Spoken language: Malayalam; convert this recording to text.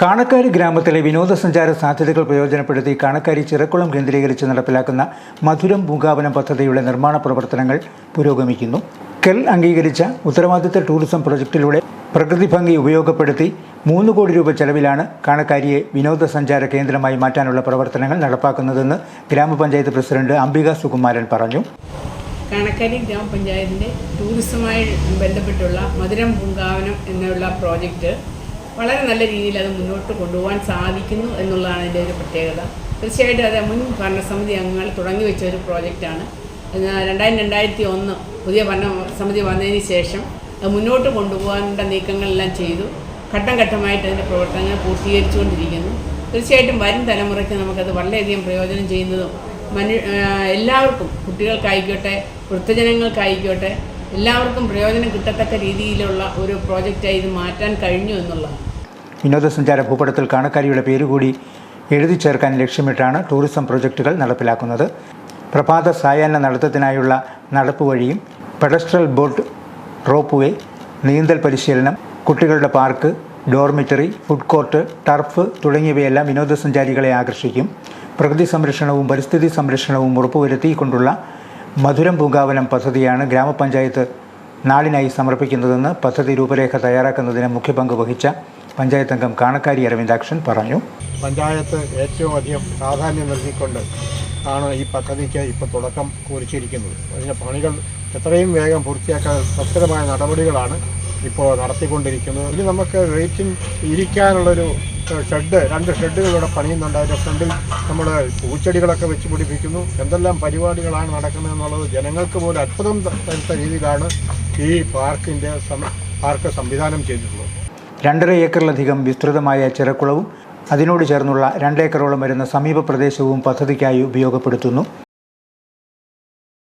കാണക്കാരി ഗ്രാമത്തിലെ വിനോദസഞ്ചാര സാധ്യതകൾ പ്രയോജനപ്പെടുത്തി കാണക്കാരി ചിറക്കുളം കേന്ദ്രീകരിച്ച് നടപ്പിലാക്കുന്ന മധുരം പൂങ്കാവനം പദ്ധതിയുടെ നിർമ്മാണ പ്രവർത്തനങ്ങൾ പുരോഗമിക്കുന്നു. കെൽ അംഗീകരിച്ച ഉത്തരവാദിത്ത ടൂറിസം പ്രൊജക്ടിലൂടെ പ്രകൃതി ഭംഗി ഉപയോഗപ്പെടുത്തി മൂന്ന് കോടി രൂപ ചെലവിലാണ് കാണക്കാരിയെ വിനോദസഞ്ചാര കേന്ദ്രമായി മാറ്റാനുള്ള പ്രവർത്തനങ്ങൾ നടപ്പാക്കുന്നതെന്ന് ഗ്രാമപഞ്ചായത്ത് പ്രസിഡന്റ് അംബിക സുകുമാരൻ പറഞ്ഞു. കാണക്കാരി ഗ്രാമപഞ്ചായത്തിന്റെ ടൂറിസവുമായി ബന്ധപ്പെട്ടുള്ള മധുരം പൂങ്കാവനം എന്നുള്ള പ്രോജക്റ്റ് വളരെ നല്ല രീതിയിൽ അത് മുന്നോട്ട് കൊണ്ടുപോകാൻ സാധിക്കുന്നു എന്നുള്ളതാണ് അതിന്റെ ഒരു പ്രത്യേകത. തീർച്ചയായിട്ടും അത് മുൻ ഭരണസമിതി അംഗങ്ങൾ തുടങ്ങി വെച്ച ഒരു പ്രോജക്റ്റാണ് രണ്ടായിരം രണ്ടായിരത്തി ഒന്ന് പുതിയ ഭരണസമിതി വന്നതിന് ശേഷം മുന്നോട്ട് കൊണ്ടുപോകാനുള്ള നീക്കങ്ങളെല്ലാം ചെയ്തു. ഘട്ടം ഘട്ടമായിട്ട് അതിന്റെ പ്രവർത്തനങ്ങൾ പൂർത്തീകരിച്ചുകൊണ്ടിരിക്കുന്നു. തീർച്ചയായിട്ടും വരും തലമുറയ്ക്ക് നമുക്കത് വളരെയധികം പ്രയോജനം ചെയ്യുന്നതും മനു എല്ലാവർക്കും കുട്ടികൾക്കായിക്കോട്ടെ വൃദ്ധജനങ്ങൾക്കായിക്കോട്ടെ എല്ലാവർക്കും പ്രയോജനം കിട്ടത്തക്ക രീതിയിലുള്ള ഒരു പ്രോജക്റ്റായി ഇത് മാറ്റാൻ കഴിഞ്ഞു എന്നുള്ളതാണ്. വിനോദസഞ്ചാര ഭൂപടത്തിൽ കാണക്കാരിയുടെ പേരുകൂടി എഴുതി ചേർക്കാൻ ലക്ഷ്യമിട്ടാണ് ടൂറിസം പ്രൊജക്റ്റുകൾ നടപ്പിലാക്കുന്നത്. പ്രഭാത സായാഹ്ന നടത്തത്തിനായുള്ള നടപ്പ് വഴിയും പെഡസ്ട്രൽ ബോട്ട് റോപ്പ് വേ നീന്തൽ പരിശീലനം കുട്ടികളുടെ park dormitory food court turf തുടങ്ങിയവയെല്ലാം വിനോദസഞ്ചാരികളെ ആകർഷിക്കും. പ്രകൃതി സംരക്ഷണവും പരിസ്ഥിതി സംരക്ഷണവും ഉറപ്പുവരുത്തിക്കൊണ്ടുള്ള മധുരം പൂങ്കാവനം പദ്ധതിയാണ് ഗ്രാമപഞ്ചായത്ത് നാടിനായി സമർപ്പിക്കുന്നതെന്ന് പദ്ധതി രൂപരേഖ തയ്യാറാക്കുന്നതിന് മുഖ്യ പങ്ക് വഹിച്ച പഞ്ചായത്ത് അംഗം കാണക്കാരി അരവിന്ദാക്ഷൻ പറഞ്ഞു. പഞ്ചായത്ത് ഏറ്റവും അധികം പ്രാധാന്യം നൽകിക്കൊണ്ട് ആണ് ഈ പദ്ധതിക്ക് ഇപ്പോൾ തുടക്കം കുറിച്ചിരിക്കുന്നത്. അതിന്റെ പണികൾ എത്രയും വേഗം പൂർത്തിയാക്കാൻ തത്പരമായ നടപടികളാണ് ഇപ്പോൾ നടത്തിക്കൊണ്ടിരിക്കുന്നത്. ഇനി നമുക്ക് വെയിറ്റിംഗ് ഇരിക്കാനുള്ളൊരു ഷെഡ് രണ്ട് ഷെഡുകൾ ഇവിടെ പണിയുന്നുണ്ട്. അതിന്റെ ഫ്രണ്ടിൽ നമ്മൾ പൂച്ചെടികളൊക്കെ വെച്ച് പിടിപ്പിക്കുന്നു. എന്തെല്ലാം പരിപാടികളാണ് നടക്കുന്നത് എന്നുള്ളത് ജനങ്ങൾക്ക് പോലും അത്ഭുതം തരുത്ത രീതിയിലാണ് ഈ പാർക്കിന്റെ പാർക്ക് സംവിധാനം ചെയ്തിട്ടുള്ളത്. രണ്ടര ഏക്കറിലധികം വിസ്തൃതമായ ചിറക്കുളവും അതിനോട് ചേർന്നുള്ള രണ്ടേക്കറോളം വരുന്ന സമീപ പ്രദേശവും പദ്ധതിക്കായി ഉപയോഗപ്പെടുത്തുന്നു.